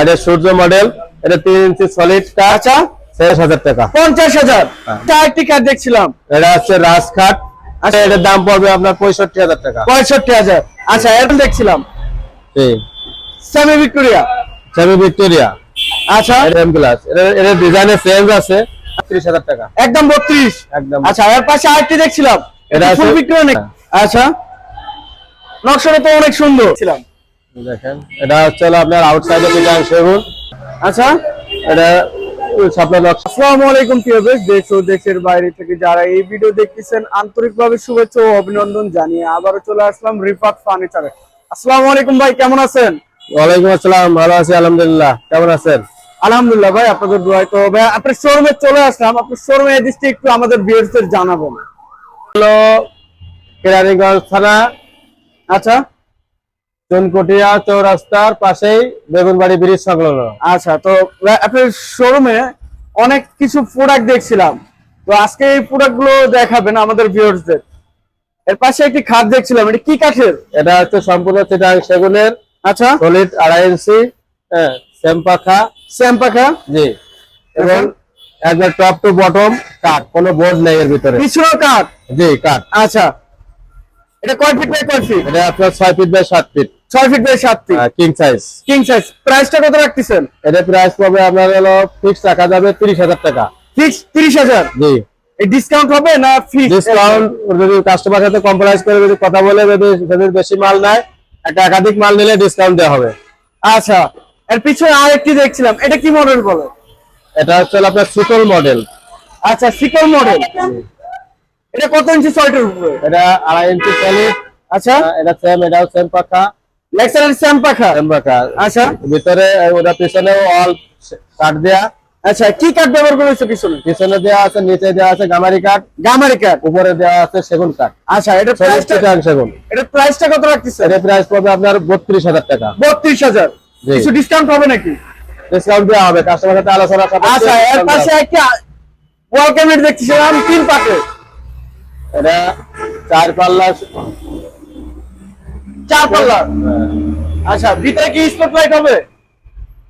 এটা সূর্য মডেল এটা তিন ইঞ্চি সলিড কাঠ আচ্ছা। হাজার টাকা। পঞ্চাশ হাজার। হ্যাঁ। চারটি কাঠ দেখছিলাম। এটা হচ্ছে রাজখাট আচ্ছা। এটার দাম পড়বে আপনার পঁয়ষট্টি হাজার টাকা। পঁয়ষট্টি হাজার। আচ্ছা এরকম দেখছিলাম। জি। সেমি ভিক্টোরিয়া সেমি ভিক্টোরিয়া আচ্ছা। এম গ্লাস এর ডিজাইনের চেঞ্জ আছে। ত্রিশ হাজার টাকা। একদম বত্রিশ। একদম আচ্ছা এর পাশে আরেকটি দেখছিলাম। এটা এটা ফুল ভিক্টোরিয়া আচ্ছা। নকশাটা তো অনেক সুন্দর। ছিলাম দেখেন। এটা হচ্ছে আপনার আউটসাইডে ডিজাইন সেগুন। আচ্ছা। এটা আপনার নকশা। আসসালামু আলাইকুম প্রিয় দেশ ও দেশের বাইরে থেকে যারা এই ভিডিও দেখতেছেন আন্তরিকভাবে শুভেচ্ছা ও অভিনন্দন জানিয়ে আবারও চলে আসলাম রিফাত ফার্নিচারে। আসসালামু আলাইকুম ভাই কেমন আছেন? ওয়ালাইকুম আসসালাম ভালো আছি আলহামদুলিল্লাহ। কেমন আছেন? আলহামদুলিল্লাহ ভাই আপনাদের তো ভাই আপনার শোরুমে চলে আসলাম আপনার শোরুমে একটু আমাদের ভিউয়ারদের জানাব। হলো কেরানীগঞ্জ থানা। আচ্ছা। চুনকুটিয়া চৌরাস্তার পাশেই বেগুনবাড়ি ব্রিজ সংলগ্ন। আচ্ছা তো আপনার শোরুমে অনেক কিছু প্রোডাক্ট দেখছিলাম। তো আজকে এই প্রোডাক্টগুলো দেখাবেন আমাদের ভিউয়ারদের এর পাশে একটি খাট দেখছিলাম এটা কি কাঠের? এটা হচ্ছে সম্পূর্ণ চিটাং সেগুনের। আচ্ছা। সলিড আড়াই ইঞ্চি হ্যাঁ সেম পাখা। জি। এবং একবার টপ টু বটম কাঠ কোনো বোর্ড নেই এর ভিতরে। পিছনেও কাঠ? জি কাঠ। আচ্ছা। এটা কয় ফিট বাই কয় ফিট এটা আপনার ছয় ফিট বাই সাত ফিট ছয় ফিট বাই সাত feet king size king size প্রাইসটা কত রাখতেছেন? এটা প্রাইস পাবে আপনার হলো ফিক্স রাখা যাবে তিরিশ হাজার টাকা। ফিক্স তিরিশ হাজার? জি। এই ডিসকাউন্ট হবে না ফিক্স ডিসকাউন্ট যদি কাস্টমার সাথে কম্প্রোমাইজ করে যদি কথা বলে যদি বেশি মাল নেয় একটা একাধিক মাল নিলে ডিসকাউন্ট দেওয়া হবে। আচ্ছা। এর পিছনে আরেকটি দেখছিলাম। এটা কি মডেল বলে? এটা হচ্ছে আপনার শীতল মডেল আচ্ছা সিকল মডেল এটা কত ইঞ্চি সল্টের উপরে? এটা আড়াই ইঞ্চি সলিড আচ্ছা। এটা সেম এটাও সেম পাখা। লেক্সারের স্যাম পাখা সেম পাখা আচ্ছা। ভিতরে ওটা পিছনে অল কাঠ দেয়া। আচ্ছা কি কাঠ ব্যবহার করেছে পিছনে? পিছনে দেওয়া আছে নিচে দেওয়া আছে গামারি কাঠ গামারি কাঠ উপরে দেওয়া আছে সেগুন কাঠ আচ্ছা এটা সলিড প্রাইসটা সেগুন। এটা প্রাইসটা কত রাখতেছে এটা প্রাইস পড়বে আপনার বত্রিশ হাজার টাকা। বত্রিশ হাজার। কিছু ডিসকাউন্ট হবে নাকি? ডিসকাউন্ট দেওয়া হবে কাস্টমার সাথে আলোচনা আচ্ছা এর পাশে একটা ওয়াল ক্যাবিনেট দেখতেছিলাম তিন পাকে এটা চার পাল্লা চার পাল্লা আচ্ছা ভিতরে কি স্পট লাইট হবে?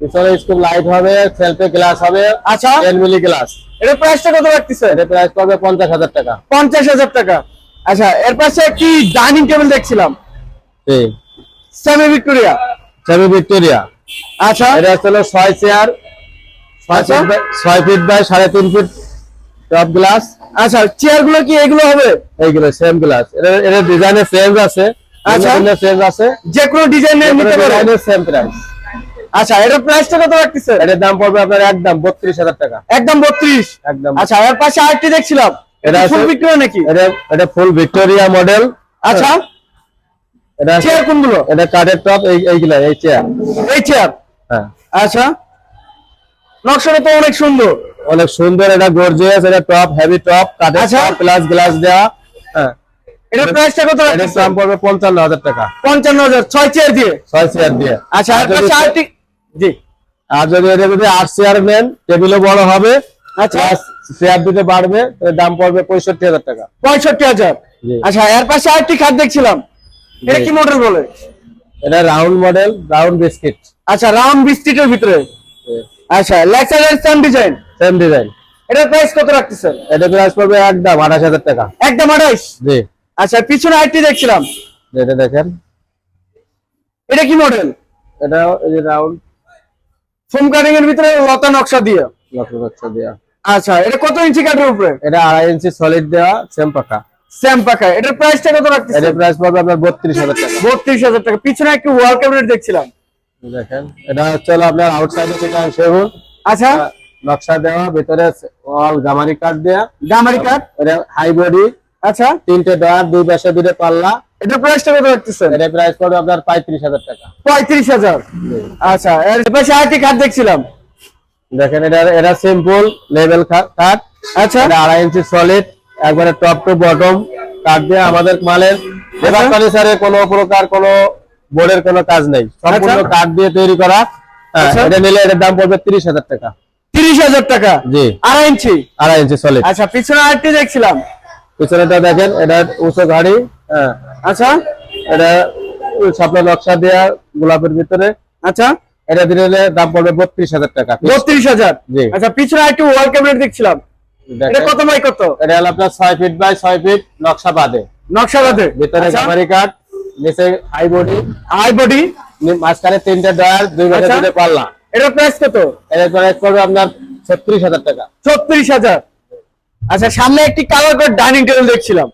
পিছনে লাইট হবে সেলফে গ্লাস হবে আচ্ছা। মিলি গ্লাস এটার প্রাইসটা কত রাখতেছে? এটা প্রাইস পঞ্চাশ হাজার টাকা। পঞ্চাশ হাজার টাকা। আচ্ছা এর পাশে কি ডাইনিং টেবিল দেখছিলাম? সেমি ভিক্টোরিয়া সেমি ভিক্টোরিয়া আচ্ছা। এটা হলো ছয় চেয়ার ছয় আচ্ছা। ফিট বাই ছয় ফিট বাই সাড়ে তিন ফিট টপ গ্লাস আচ্ছা চেয়ারগুলো কি এগুলো হবে? এইগুলো সেম গ্লাস এটা এটা ডিজাইনের চেঞ্জ আছে। আচ্ছা। চেঞ্জ আছে। যে কোনো ডিজাইনের নিতে পারো। ডিজাইনের সেম প্রাইস আচ্ছা এটার প্রাইসটা কত রাখতেছে এটার দাম পড়বে আপনার একদম বত্রিশ হাজার টাকা। একদম বত্রিশ? একদম। আচ্ছা এর পাশে আরেকটি দেখছিলাম। এটা এটা ফুল ভিক্টোরিয়া নাকি? এটা এটা ফুল ভিক্টোরিয়া মডেল আচ্ছা। এটা চেয়ার কোনগুলো? এটা কাঠের টপ এই এইগুলা এই চেয়ার এই চেয়ার হ্যাঁ। আচ্ছা। নকশাটা তো অনেক সুন্দর। অনেক সুন্দর এটা গর্জিয়াস এটা টপ হেভি টপ কাঠের। প্লাস গ্লাস দেওয়া হ্যাঁ। এটার প্রাইসটা কত রাখতেছে দাম পড়বে পঞ্চান্ন হাজার টাকা। পঞ্চান্ন হাজার ছয় চেয়ার দিয়ে? ছয় চেয়ার দিয়ে। আচ্ছা আর আরেকটি জি। আর যদি এটা যদি আট চেয়ার নেন টেবিলও বড় হবে। আচ্ছা। চেয়ার দিতে বাড়বে দাম পড়বে পঁয়ষট্টি হাজার টাকা। পঁয়ষট্টি হাজার। জি। আচ্ছা এর পাশে আরেকটি খাট দেখছিলাম। এটা কি মডেল বলে? এটা রাউন্ড মডেল রাউন্ড বিস্কিট আচ্ছা রাউন্ড বিস্কিটের ভিতরে। আচ্ছা লেক্সারের সেম ডিজাইন সেম ডিজাইন এটার প্রাইস কত রাখতেছেন? এটা প্রাইস পড়বে একদম আঠাশ হাজার টাকা। একদম আঠাইশ জি। আচ্ছা পিছনে আরেকটি দেখছিলাম। এটা দেখেন। এটা কি মডেল এটা এই যে রাউন্ড ফোম কাটিং এর ভিতরে লতা নকশা দিয়ে। লক্ষ লক্ষ দেওয়া আচ্ছা এটা কত ইঞ্চি কাঠের উপরে? এটা আড়াই ইঞ্চি সলিড দেওয়া সেম পাকা স্যাম পাকা এটার প্রাইসটা কত রাখতেছেন? এটা প্রাইস পড়বে আপনার বত্রিশ হাজার টাকা। বত্রিশ হাজার টাকা। পিছনে একটু ওয়াল ক্যাবিনেট দেখছিলাম। দেখেন এটা হচ্ছে আপনার আউটসাইডে থেকে সেগুন আচ্ছা। নকশা দেওয়া ভিতরে অল গামারি কাঠ দেওয়া গামারি কাঠ এটা হাই বডি আচ্ছা। তিনটে ডয়ার দুই পাশে দুটো পাল্লা। এটার প্রাইসটা কত রাখতেছেন? এটা প্রাইস পড়বে আপনার পঁয়ত্রিশ হাজার টাকা। পঁয়ত্রিশ হাজার। আচ্ছা এর পাশে আরেকটি খাট দেখছিলাম। দেখেন এটা এটা সিম্পল লেভেল কাঠ আচ্ছা। এটা আড়াই ইঞ্চি সলিড একবারে টপ টু বটম কাঠ দিয়ে আমাদের মালের লেবার ফার্নিচারে কোনো প্রকার কোনো বোর্ডের কোনো কাজ নেই। সম্পূর্ণ আচ্ছা। কাঠ দিয়ে তৈরি করা। আচ্ছা। এটা নিলে এটার দাম পড়বে তিরিশ হাজার টাকা। তিরিশ হাজার টাকা? জি। আড়াই ইঞ্চি আড়াই ইঞ্চি সলিড আচ্ছা পিছনে আরেকটি দেখছিলাম। পিছনেটা দেখেন এটা উঁচু গাড়ি হ্যাঁ। আচ্ছা। এটা স্বপ্ন নকশা দেওয়া গোলাপের ভিতরে। আচ্ছা। এটা দিলে দাম পড়বে বত্রিশ হাজার টাকা। বত্রিশ হাজার। আচ্ছা পিছনে একটু ওয়াল ক্যাবিনেট দেখছিলাম। এটা কত বাই কত? এটা হলো আপনার ছয় ফিট বাই ছয় ফিট নকশা বাদে। নকশা বাদে। ভিতরে গামারি কাঠ নিচে হাই বডি হাই বডি মাঝখানে তিনটে ডয়ার দুই আচ্ছা। দুটো পাল্লা। এটার প্রাইস কত? এর প্রাইস পড়বে আপনার ছত্রিশ হাজার টাকা। ছত্রিশ হাজার। আচ্ছা সামনে একটি কালার কোড ডাইনিং টেবিল দেখছিলাম।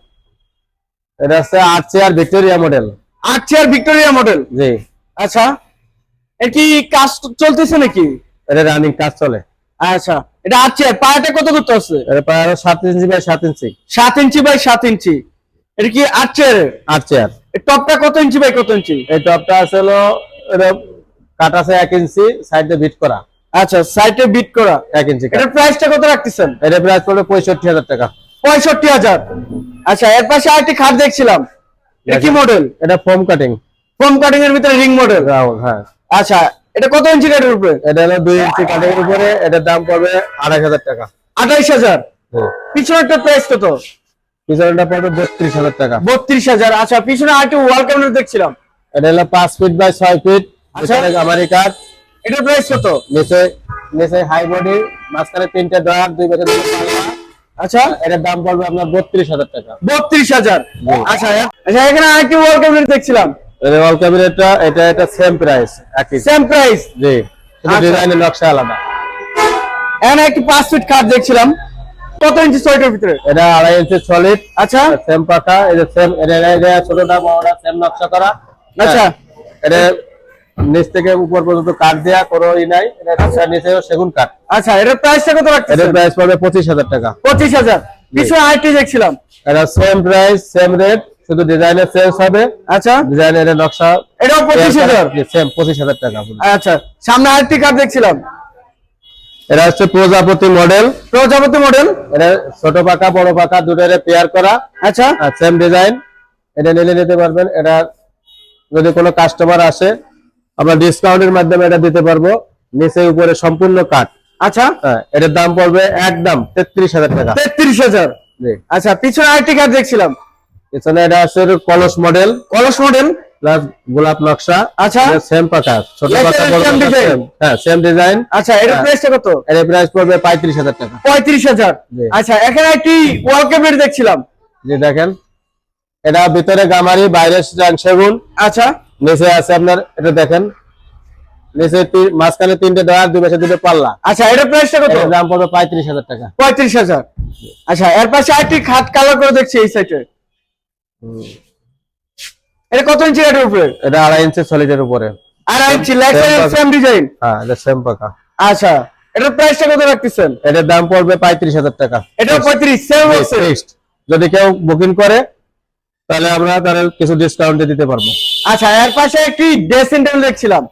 এটা হচ্ছে আট চেয়ার ভিক্টোরিয়া মডেল আট চেয়ার ভিক্টোরিয়া মডেল জি। আচ্ছা এর কি কাজ চলতেছে নাকি? এটা রানিং কাজ চলে। আচ্ছা এটা আট চেয়ার পায়াটা কত দূরত্ব আছে? এটা আরও সাত ইঞ্চি বাই সাত ইঞ্চি। সাত ইঞ্চি বাই সাত ইঞ্চি। এটা কি আট চেয়ারের আট চেয়ার টপটা কত ইঞ্চি বাই কত ইঞ্চি? এই টপটা আছে হলো এটা কাট আছে এক ইঞ্চি সাইডে বিট করা। আচ্ছা সাইডে বিট করা এক ইঞ্চি কাট। এটার প্রাইসটা কত রাখতেছেন? এটা প্রাইস পড়বে পঁয়ষট্টি হাজার টাকা। পঁয়ষট্টি হাজার। আচ্ছা এর পাশে আরেকটি খাট দেখছিলাম। এটা কি মডেল এটা ফোম কাটিং ফোম কাটিং এর ভিতরে রিং মডেল হ্যাঁ। আচ্ছা এটা কত ইঞ্চি কাঠের উপরে? এটা হলো দুই ইঞ্চি কাটিং এর উপরে এটার দাম পড়বে আড়াই হাজার টাকা। আঠাইশ হাজার? জি। পিছনে একটা প্রাইস কত? পিছনটা পড়বে বত্রিশ হাজার টাকা। বত্রিশ হাজার। আচ্ছা পিছনে আরেকটি ওয়াল ক্যাবিনেট দেখছিলাম। এটা হলো পাঁচ ফিট বাই ছয় ফিট আচ্ছা। গামারি প্রাইস কত? নিচে নিচে হাই বডি মাঝখানে তিনটে ডয়ার দুই বছর আচ্ছা। এটার দাম পড়বে আপনার বত্রিশ হাজার টাকা। বত্রিশ হাজার। আচ্ছা আচ্ছা এখানে আরেকটি ওয়াল ক্যাবিনেট দেখছিলাম। ওয়াল ক্যাবিনেটটা এটা এটা সেম প্রাইস একই। সেম প্রাইস জি আচ্ছা। ডিজাইনের নকশা আলাদা। এখানে একটি পাঁচ ফিট কাঠ দেখছিলাম। কত ইঞ্চি সোয়েটার ভিতরে? এটা আড়াই ইঞ্চি সলিড আচ্ছা। সেম পাকা যে সেম এটা এটা ছোটটা বড়টা সেম নকশা করা। আচ্ছা। হ্যাঁ, এটা নিচ থেকে উপর পর্যন্ত কাঠ দেয়া কোনো ই নাই। এটা নিচে সেগুন কাঠ আচ্ছা এটার প্রাইসটা কত রাখতেছেন? এটার প্রাইস পড়বে পঁচিশ হাজার টাকা। পঁচিশ হাজার। পিছনে আরেকটি দেখছিলাম। এটা সেম প্রাইস সেম রেট শুধু ডিজাইনের চেঞ্জ হবে। আচ্ছা। ডিজাইনের নকশা। এটাও পঁচিশ হাজার? সেম পঁচিশ হাজার টাকা আচ্ছা সামনে আরেকটি কাঠ দেখছিলাম। এটা হচ্ছে প্রজাপতি মডেল প্রজাপতি মডেল এটা ছোট পাকা বড় পাকা দুটোরে পেয়ার করা। আচ্ছা। সেম ডিজাইন এটা নিলে নিতে পারবেন। এটা যদি কোনো কাস্টমার আসে আমরা ডিসকাউন্টের মাধ্যমে এটা দিতে পারব। নিচে উপরে সম্পূর্ণ কাঠ আচ্ছা। হ্যাঁ এটার দাম পড়বে একদম তেত্রিশ হাজার টাকা। তেত্রিশ হাজার। আচ্ছা পিছনে আরেকটি কাঠ দেখছিলাম। পিছনে এটা আছে কলস মডেল কলস মডেল প্লাস গোলাপ নকশা। আচ্ছা। সেম পাকা ছোট। হ্যাঁ সেম ডিজাইন আচ্ছা হ্যাঁ। প্রাইসটা কত? এর প্রাইস পড়বে পঁয়ত্রিশ হাজার টাকা। পঁয়ত্রিশ হাজার। জি। আচ্ছা এখানে একটি ওয়াল ক্যাবিনেট দেখছিলাম। যে দেখেন। এটা ভিতরে গামারি বাইরে সেগুন। আচ্ছা। নিচে আছে আপনার এটা দেখেন। নিচে মাঝখানে তিনটে দুই পাশে দুটো পাল্লা। আচ্ছা এটার প্রাইসটা কত? এটার দাম পড়বে পঁয়ত্রিশ হাজার টাকা। পঁয়ত্রিশ হাজার। আচ্ছা এর পাশে আরেকটি খাট কালার করে দেখছি এই সাইডে এটা কত ইঞ্চি কাঠের উপরে? এটা আড়াই ইঞ্চি সলিডের উপরে। আর ইঞ্চি সেম ডিজাইন হ্যাঁ এটা সেম পাকা। আচ্ছা এটার প্রাইসটা কত রাখতেছেন? এটার দাম পড়বে পঁয়ত্রিশ হাজার টাকা। এটা পঁয়ত্রিশ সেম যদি কেউ বুকিং করে তাহলে আমরা তাহলে কিছু ডিসকাউন্টে দিতে পারব। আচ্ছা এর পাশে একটি ড্রেসিং টেবিল দেখছিলাম।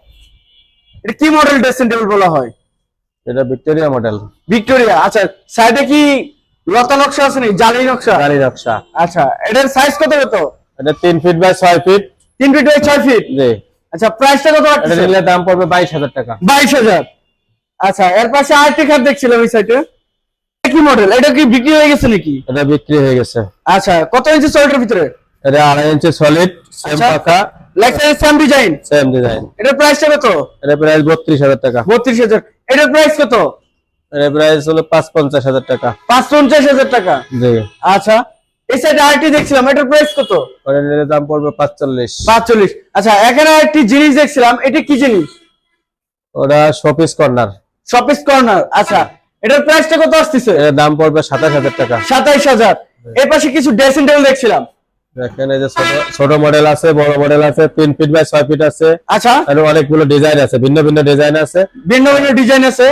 এটা কি মডেল ড্রেসিং টেবিল বলা হয়? এটা ভিক্টোরিয়া মডেল ভিক্টোরিয়া আচ্ছা সাইডে কি লতা নকশা আছে নাকি? জালি নকশা? গাড়ি নকশা। আচ্ছা এটার সাইজ কত কত? এটা তিন ফিট বাই ছয় ফিট তিন ফিট বাই ছয় ফিট জি। আচ্ছা প্রাইসটা কত এটা নিলে দাম পড়বে বাইশ হাজার টাকা। বাইশ হাজার। আচ্ছা এর পাশে আরেকটি খাট দেখছিলাম এই সাইডে কি মডেল এটা কি বিক্রি হয়ে গেছে নাকি? এটা বিক্রি হয়ে গেছে। আচ্ছা কত ইঞ্চি সোয়েটার ভিতরে? এটা আড়াই ইঞ্চি সলিড সেম। পাকা লেখা সেম ডিজাইন সেম ডিজাইন এটার প্রাইসটা কত? এটা প্রাইস বত্রিশ হাজার টাকা। বত্রিশ হাজার। এটার প্রাইস কত? প্রাইস হলো টাকা। টাকা। জি। আচ্ছা। এই সাইডে আরেকটি দেখছিলাম এটার প্রাইস কত? নিলে দাম পড়বে পাঁচচল্লিশ। পাঁচচল্লিশ। আচ্ছা এখানে একটি জিনিস দেখছিলাম এটা কি জিনিস? ওটা শোপিস কর্নার। Showpiece corner. আচ্ছা এটার প্রাইসটা কত আসতেছে? এর দাম পড়বে সাতাশ হাজার টাকা। সাতাইশ হাজার। এর পাশে কিছু ড্রেসিং টেবিল দেখছিলাম। দেখেন এই যে ছোট ছোট মডেল আছে বড় মডেল আছে তিন ফিট বাই ছয় ফিট আছে। আচ্ছা। আর অনেকগুলো ডিজাইন আছে ভিন্ন ভিন্ন ডিজাইন আছে। ভিন্ন ভিন্ন ডিজাইন আছে।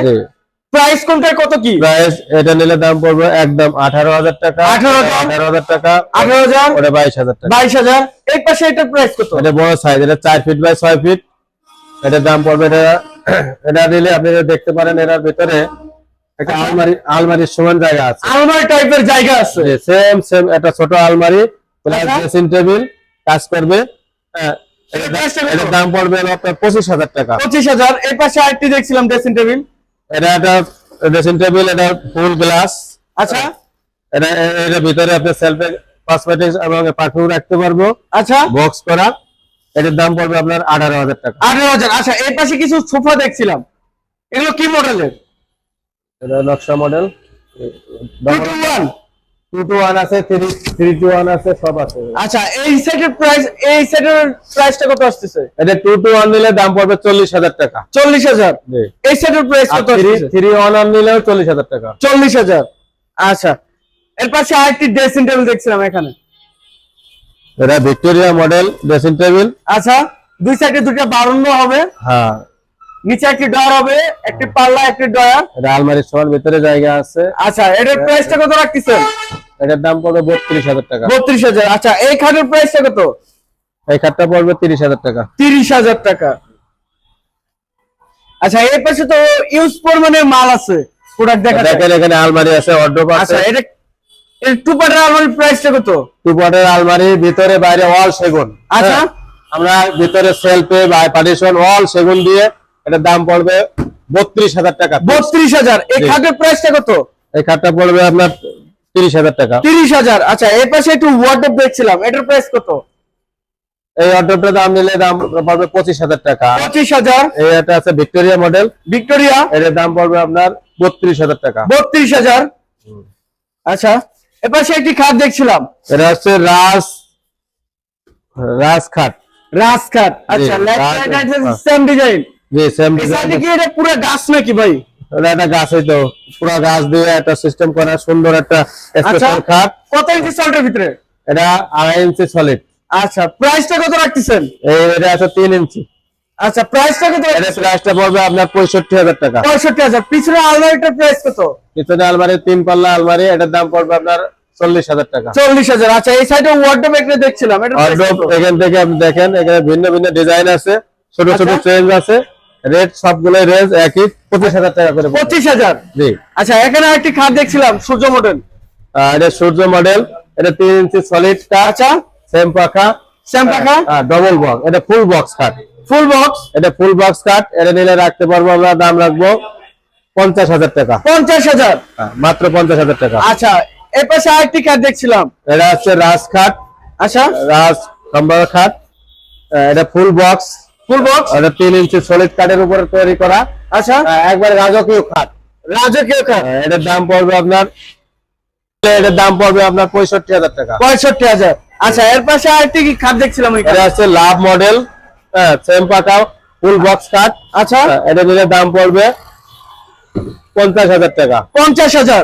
প্রাইস কোনটার কত কি? প্রাইস এটা নিলে দাম পড়বে একদম আঠারো হাজার টাকা। 18,000 আঠারো হাজার টাকা আঠারো হাজার। ওটা বাইশ হাজার টাকা। বাইশ হাজার। এই পাশে এটার প্রাইস কত? এটা বড় সাইজ এটা চার ফিট বাই ছয় ফিট এটার দাম পড়বে এটা এটা নিলে আপনি দেখতে পারেন এটার ভিতরে একটা আলমারি আলমারির সমান জায়গা আছে। আলমারি টাইপের জায়গা আছে। সেম সেম একটা ছোট আলমারি। প্লাস। ড্রেসিং টেবিল কাজ করবে হ্যাঁ, এটার দাম পড়বে আপনার পঁচিশ হাজার টাকা। পঁচিশ হাজার এই পাশে আরেকটি দেখছিলাম ড্রেসিং টেবিল এটা একটা ড্রেসিং টেবিল এটা ফুল গ্লাস আচ্ছা। এটা এর ভিতরে আপনি সেলফে কসমেটিক্স এবং পারফিউম রাখতে পারব। আচ্ছা। বক্স করা। এটার দাম পড়বে আপনার আঠারো হাজার টাকা। আঠারো হাজার আচ্ছা এর পাশে কিছু সোফা দেখছিলাম। এগুলো কি মডেলের এটা নকশা মডেল আছে আছে সব আছে। আচ্ছা এই সেটের প্রাইস এই সেটের প্রাইসটা কত আসতেছে? এটা টু টু ওয়ান নিলে দাম পড়বে টাকা। এই সেটের প্রাইস কত আচ্ছা এর পাশে আরেকটি ড্রেসিং টেবিল দেখছিলাম এখানে। এটা ভিক্টোরিয়া মডেল ড্রেসিং টেবিল আচ্ছা দুই সাইডে দুটো বারুণ্য হবে। হ্যাঁ নিচে একটি ডয়ার হবে একটি পাল্লা একটি ডয়ার। এটা আলমারির সবার ভিতরে জায়গা আছে। আচ্ছা এটার প্রাইসটা কত রাখতেছেন? এটার দাম পড়বে বত্রিশ হাজার টাকা। বত্রিশ হাজার। আচ্ছা এই খাটের প্রাইসটা কত? এই খাটটা পড়বে তিরিশ হাজার টাকা। তিরিশ হাজার টাকা। আচ্ছা এর পাশে তো ইউজ পরিমাণে মাল আছে প্রোডাক্ট দেখা দেখেন এখানে আলমারি আছে অর্ডার আচ্ছা আছে এটা টু পার্টের আলমারির প্রাইসটা কত? টু পটের আলমারি ভিতরে বাইরে অল সেগুন। আচ্ছা। হ্যাঁ, আমরা ভিতরে সেলফে পার্টিশন অল সেগুন দিয়ে এটার দাম পড়বে বত্রিশ হাজার টাকা বত্রিশ হাজার। এই। খাটের প্রাইসটা কত? এই খাটটা পড়বে আপনার তিরিশ হাজার টাকা। তিরিশ হাজার। আচ্ছা এর পাশে একটু ওয়ার্ডরোব দেখছিলাম। এটার প্রাইস কত? এই অর্ডারটা দাম নিলে দাম পড়বে পঁচিশ হাজার টাকা। পঁচিশ হাজার। একটা আছে ভিক্টোরিয়া মডেল ভিক্টোরিয়া? এটার দাম পড়বে আপনার বত্রিশ হাজার টাকা। বত্রিশ হাজার। আচ্ছা এর পাশে একটি খাট দেখছিলাম। এটা হচ্ছে রাজ রাজ খাট। রাজ খাট। আচ্ছা। সেম ডিজাইন জি সেম এই সাইডে কি এটা পুরো গাছ নাকি ভাই? এটা একটা পুরো গাছ দিয়ে একটা সিস্টেম করা সুন্দর একটা আচ্ছা স্পেশাল খাট। কত ইঞ্চি সল্টের ভিতরে? এটা আড়াই ইঞ্চি সলিড আচ্ছা প্রাইসটা কত রাখতেছেন? এটা আছে তিন ইঞ্চি আচ্ছা প্রাইসটা কত এটা প্রাইসটা পড়বে আপনার পঁয়ষট্টি হাজার টাকা। পঁয়ষট্টি হাজার। পিছনে আলমারিটার প্রাইস কত? পিছনে আলমারি তিন পাল্লা আলমারি এটার দাম পড়বে আপনার চল্লিশ হাজার টাকা। চল্লিশ হাজার। আচ্ছা এই সাইডে ওয়ার্ডরোব দেখছিলাম। এটা Wardrobe এখান থেকে আপনি দেখেন এখানে ভিন্ন ভিন্ন ডিজাইন আছে ছোট ছোট আচ্ছা। চেঞ্জ আছে। রেট সবগুলো রেঞ্জ একই পঁচিশ হাজার টাকা করে। পঁচিশ হাজার? জি। আচ্ছা এখানে একটি খাট দেখছিলাম সূর্য মডেল এটা সূর্য মডেল এটা তিন ইঞ্চি সলিড আচ্ছা। সেম পাখা। শ্যাম পাখা? ডবল বক্স এটা full box cut full box এটা ফুল বক্স কাট এটা নিলে রাখতে পারব আমরা দাম রাখব পঞ্চাশ হাজার টাকা। পঞ্চাশ হাজার? হ্যাঁ, মাত্র পঞ্চাশ হাজার টাকা। আচ্ছা এর পাশে আরেকটি খাট দেখছিলাম। এটা হচ্ছে রাজ খাট। আচ্ছা। রাজ কম্বল খাট। এটা ফুল বক্স ফুল বক্স এটা তিন ইঞ্চি সলিড কাঠের উপরে তৈরি করা। আচ্ছা। একবারে রাজকীয় খাট রাজকীয় খাট এটার দাম পড়বে আপনার এটার দাম পড়বে আপনার পঁয়ষট্টি হাজার টাকা। পঁয়ষট্টি হাজার। আচ্ছা এর পাশে আরেকটি কি খাট দেখছিলাম এটা হচ্ছে লাভ মডেল সেম পাকা ফুল বক্স কাট আচ্ছা। এটা নিলে দাম পড়বে পঞ্চাশ হাজার টাকা। পঞ্চাশ হাজার।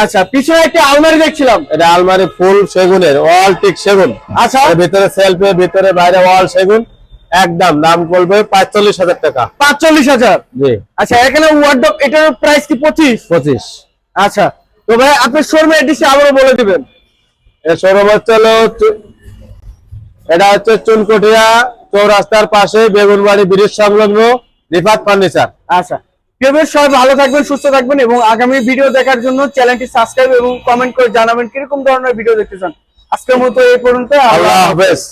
আচ্ছা পিছনে একটি আলমারি দেখছিলাম। এটা আলমারি ফুল সেগুনের অল টিক সেগুন। আচ্ছা। ভিতরে সেলফে ভিতরে বাইরে অল সেগুন। একদম দাম পড়বে পাঁচচল্লিশ হাজার টাকা। পাঁচচল্লিশ হাজার? জি। আচ্ছা এখানে ওয়ার্ডরোব এটার প্রাইস কি পঁচিশ? পঁচিশ। আচ্ছা তো ভাই আপনি শোরুমে এডিসি আবারও বলে দিবেন। শোরুম হচ্ছে হলো এটা হচ্ছে চুনকুটিয়া চৌরাস্তার পাশে বেগুনবাড়ি ব্রিজ সংলগ্ন রিফাত ফার্নিচার। আচ্ছা প্রিয় সবাই ভালো থাকবেন সুস্থ থাকবেন এবং আগামী ভিডিও দেখার জন্য চ্যানেলটি সাবস্ক্রাইব এবং কমেন্ট করে জানাবেন কীরকম ধরনের ভিডিও দেখতে চান। আজকের মতো এই পর্যন্ত আল্লাহ হাফেজ।